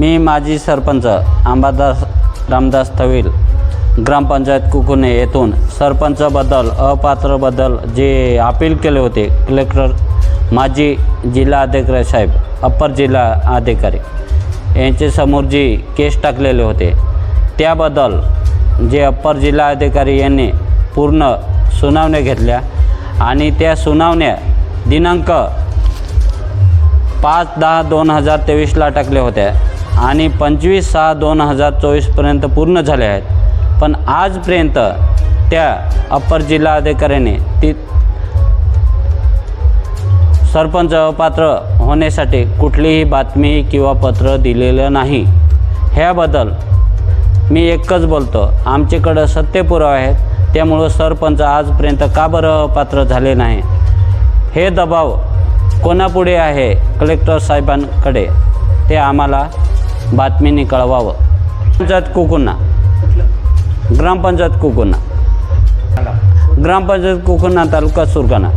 मी माजी सरपंच अंबादास रामदास थवील ग्रामपंचायत कुकुने येथून सरपंचबद्दल अपात्रबद्दल जे अपील केले होते कलेक्टर माजी जिल्हा अधिकारी साहेब अप्पर जिल्हा अधिकारी यांच्यासमोर जी केस टाकलेले होते त्याबद्दल जे अप्पर जिल्हा अधिकारी यांनी पूर्ण सुनावण्या घेतल्या आणि त्या सुनावण्या दिनांक पाच दहा दोन हजार तेवीसला टाकल्या होत्या. आणि पंचवीस सहा दोन हजार चोवीसपर्यंत पूर्ण झाल्या आहेत. पण आजपर्यंत त्या अप्पर जिल्हा अधिकाऱ्याने ती सरपंच पात्र होण्यासाठी कुठलीही बातमी किंवा पत्र दिलेलं नाही. ह्याबद्दल मी एकच बोलतो आमच्याकडं सत्यपुरावे आहेत त्यामुळं सरपंच आजपर्यंत का बरं पात्र झाले नाही? हे दबाव कोणापुढे आहे? कलेक्टर साहेबांकडे. ते आम्हाला बातमीने कळवावं पंचायत कुकुना ग्रामपंचायत कोकुना ग्रामपंचायत कोकुना तालुका सुरगाणा.